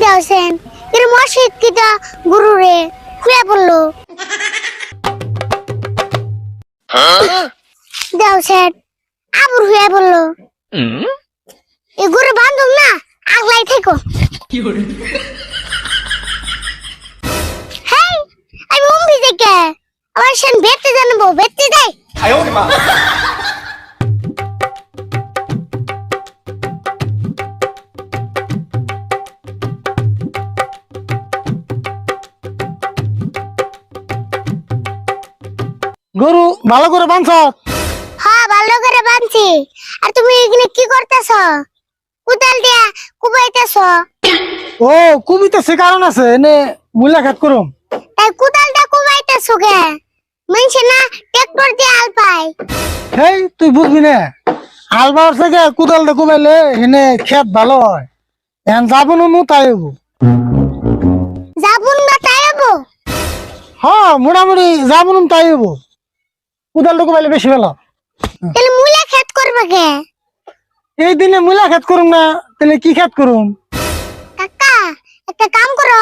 দেওসেন এর মশিদ কিটা গুরু রে খুলে পড়ল। আবুর হয়ে পড়ল। এ গুরু বান্ধব না আগলাই থেকো। আমি উম্বি থেকে আমার সেন বেতে জানব বেতে দেয় গরু ভালো করে বাঁধছ? হ্যাঁ ভালো করে বানছি আর তুমি এখানে কি করতেছ? কুদাল দিয়া কুবাইতেছ। ও কবিতা সে কারণ আছে এনে মুলাকাত করুম। তাই কুদালটা কুবাইতেছ কে? মানুষে না ট্রাক্টর দিয়ে আল পায়। হেই তুই বুঝবি না? আলবার থেকে কুদাল দে কুবাইলে এনে খেত ভালো হয়। এখন যাব না তাই হব যাবুন না তাই হব হ্যাঁ মোটামুটি যাব না তাই হব কুদাল দে কুবাইলে বেশি ভালো। তাহলে মুলা খেত করবে কে? এই দিনে মুলা খেত করুম না তাহলে কি খেত করুম? কাকা একটা কাম করো।